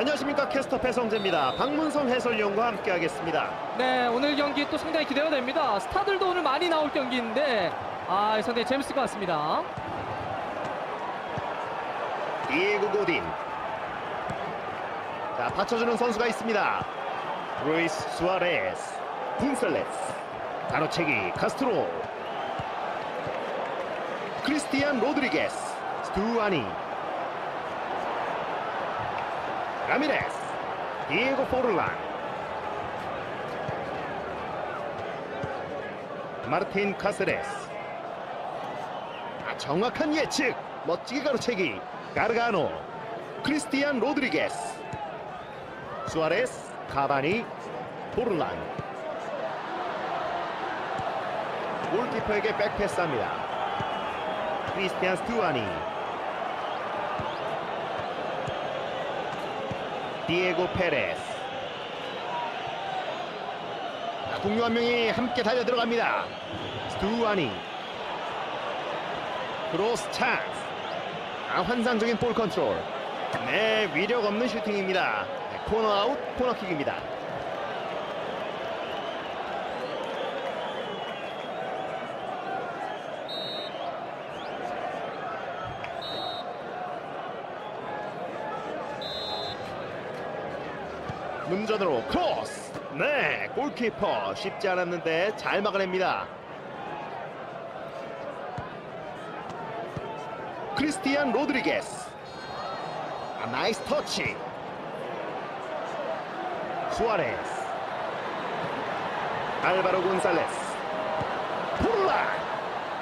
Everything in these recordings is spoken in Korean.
안녕하십니까 캐스터 배성재입니다. 박문성 해설위원과 함께하겠습니다. 네, 오늘 경기 또 상당히 기대가 됩니다. 스타들도 오늘 많이 나올 경기인데 아, 상당히 재밌을 것 같습니다. 디에고 고딘. 자, 받쳐주는 선수가 있습니다. 루이스 수아레스, 분셀레스, 가로채기 카스트로, 크리스티안 로드리게스, 스투아니, 라미레스, 디에고 포르란, 마르틴 카세레스. 아, 정확한 예측, 멋지게 가로채기, 가르가노, 크리스티안 로드리게스, 수아레스, 카바니, 포르란. 골키퍼에게 백패스합니다. 크리스티안 스투아니, 디에고 페레스. 자, 동료 한 명이 함께 달려 들어갑니다. 스투아니. 크로스 찬스. 아, 환상적인 볼 컨트롤. 네, 위력 없는 슈팅입니다. 네, 코너 아웃, 코너킥입니다. 문전으로 크로스. 네, 골키퍼 쉽지 않았는데 잘 막아냅니다. 크리스티안 로드리게스. 아, 나이스 터치. 수아레스. 알바로 곤살레스. 폴라.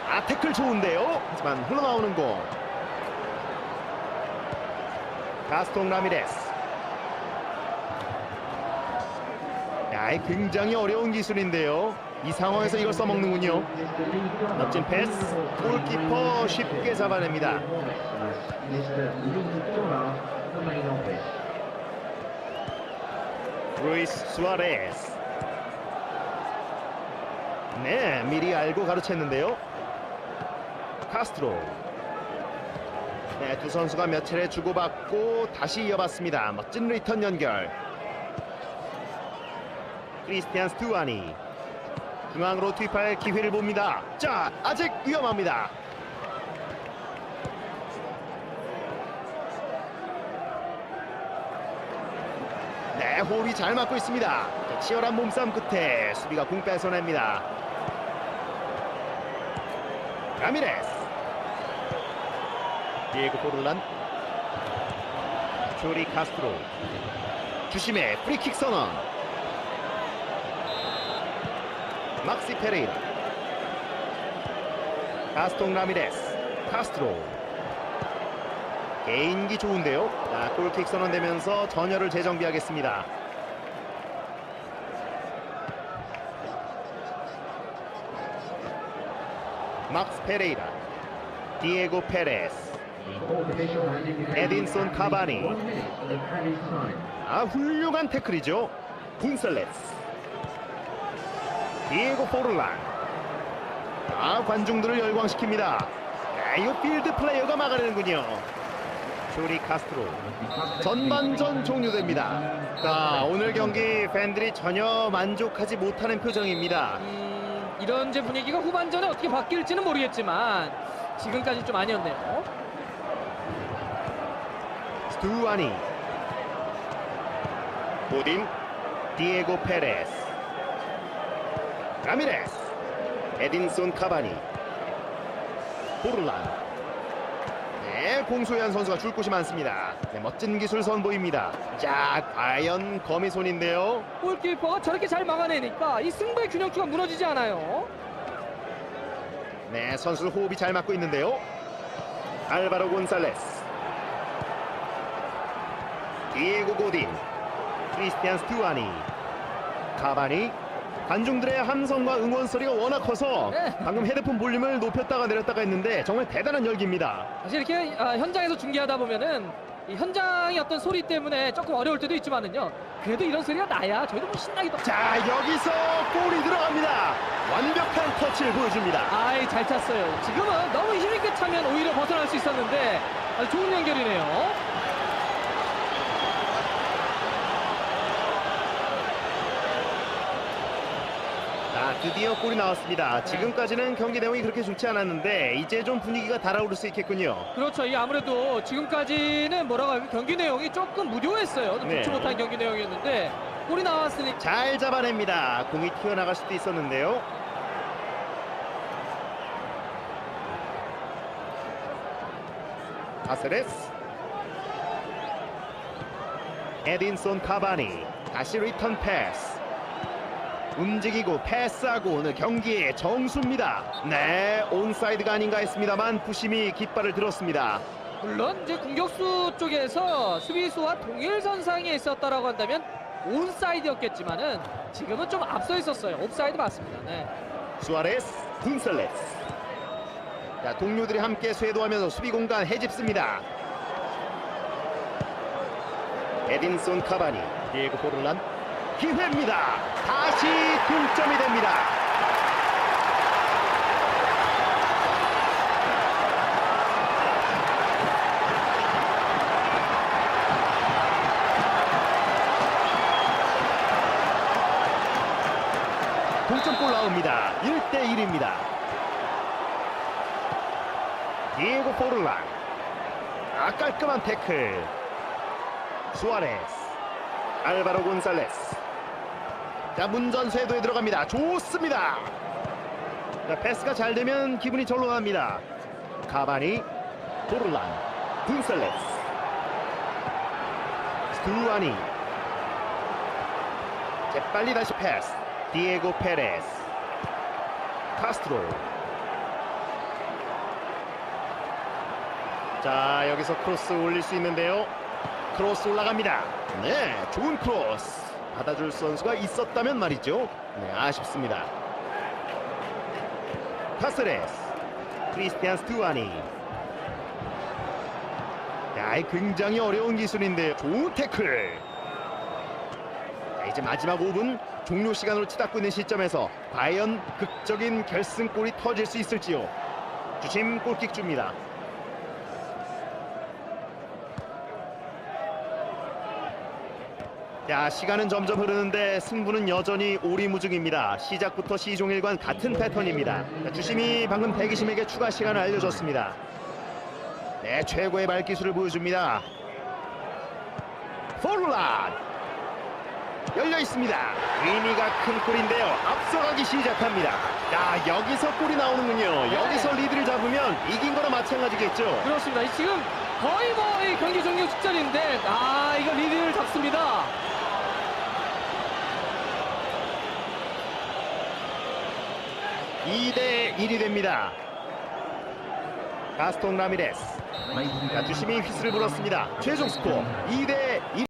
아 태클 좋은데요? 하지만 흘러나오는 공 가스통 라미레스 야, 이 굉장히 어려운 기술인데요. 이 상황에서 이걸 써먹는군요. 멋진 패스. 골키퍼 쉽게 잡아냅니다. 루이스 수아레스. 네 미리 알고 가로챘는데요. 카스트로. 네 두 선수가 몇 차례 주고받고 다시 이어봤습니다. 멋진 리턴 연결 크리스티안 스투아니 중앙으로 투입할 기회를 봅니다 자 아직 위험합니다 네, 호흡이 잘 맞고 있습니다. 자, 치열한 몸싸움 끝에 수비가 공 뺏어냅니다. 라미레스. 디에고 포르란. 조리 카스트로. 주심의 프리킥 선언. 막시 페레이라. 가스통 라미레스. 카스트로. 개인기 좋은데요. 자, 골킥 선언되면서 전열을 재정비하겠습니다. 막스 페레이라, 디에고 페레스, 에딘손 카바니. 아 훌륭한 태클이죠. 분셀레스, 디에고 포르란. 아 관중들을 열광시킵니다. 아, 이거 필드 플레이어가 막아내는군요. 조리 카스트로 전반전 종료됩니다. 자 오늘 경기 팬들이 전혀 만족하지 못하는 표정입니다. 음, 이런 제 분위기가 후반전에 어떻게 바뀔지는 모르겠지만 지금까지 좀 아니었네요. 스투아니 보딘 디에고 페레스 라미레스 에딘손 카바니. 포르란. 네 공소현 선수가 줄 곳이 많습니다. 네, 멋진 기술 선보입니다. 자 과연 거미손인데요? 골키퍼가 저렇게 잘 막아내니까 이 승부의 균형추가 무너지지 않아요. 네 선수 호흡이 잘 맞고 있는데요. 알바로 곤살레스. 디에고 고딘. 크리스티안 스투아니. 카바니 관중들의 함성과 응원 소리가 워낙 커서 네. 방금 헤드폰 볼륨을 높였다가 내렸다가 했는데 정말 대단한 열기입니다 사실 이렇게 아, 현장에서 중계하다 보면은 이 현장의 어떤 소리 때문에 조금 어려울 때도 있지만은요. 그래도 이런 소리가 나야 저희도 뭐 신나기도. 자 여기서 골이 들어갑니다 완벽한 터치를 보여줍니다 아이 잘 찼어요. 지금은 너무 힘있게 차면 오히려 벗어날 수 있었는데 아주 좋은 연결이네요. 드디어 골이 나왔습니다. 지금까지는 경기 내용이 그렇게 좋지 않았는데 이제 좀 분위기가 달아오를 수 있겠군요. 그렇죠. 이 아무래도 지금까지는 뭐라고 하면 경기 내용이 조금 무료했어요. 네. 좋지 못한 경기 내용이었는데 골이 나왔으니 잘 잡아냅니다. 공이 튀어나갈 수도 있었는데요. 아스레스 에딘손 카바니 다시 리턴 패스 움직이고 패스하고 오늘 경기의 정수입니다. 네, 온사이드가 아닌가 했습니다만 부심이 깃발을 들었습니다. 물론 이제 공격수 쪽에서 수비수와 동일 선상에 있었다라고 한다면 온사이드였겠지만은 지금은 좀 앞서 있었어요. 옵사이드 맞습니다. 네. 수아레스, 군셀레스. 자, 동료들이 함께 쇄도하면서 수비 공간 해집습니다. 에딘손 카바니, 디에고 포르란 기회입니다. 다시 동점이 됩니다. 동점골 나옵니다. 1대 1입니다. 디에고 포르란. 아, 깔끔한 태클. 수아레스. 알바로 곤살레스. 자, 문전 쇄도에 들어갑니다. 좋습니다. 자, 패스가 잘 되면 기분이 절로 납니다. 카바니, 포르란, 곤살레스. 스투아니. 재빨리 다시 패스. 디에고 페레스. 카스트로. 자, 여기서 크로스 올릴 수 있는데요. 크로스 올라갑니다. 네, 좋은 크로스. 받아줄 선수가 있었다면 말이죠. 네, 아쉽습니다. 카스레스. 크리스티안 스투아니. 야, 이 굉장히 어려운 기술인데 좋은 태클. 자, 이제 마지막 5분 종료 시간으로 치닫고 있는 시점에서 과연 극적인 결승골이 터질 수 있을지요. 주심 골킥 줍니다. 자, 시간은 점점 흐르는데 승부는 여전히 오리무중입니다. 시작부터 시종일관 같은 패턴입니다. 자, 주심이 방금 대기심에게 추가 시간을 알려줬습니다. 네, 최고의 발기술을 보여줍니다. 포르란 열려 있습니다. 의미가 큰 골인데요. 앞서가기 시작합니다. 자, 여기서 골이 나오는군요. 여기서 리드를 잡으면 이긴 거나 마찬가지겠죠. 그렇습니다. 이 지금 거의 뭐이 경기 종료 직전인데 아 이거 리드를 잡습니다. 이대 1이 됩니다. 가스통 라미레스. 자, 주심이 휘슬을 불었습니다. 최종 스코어 2대 1.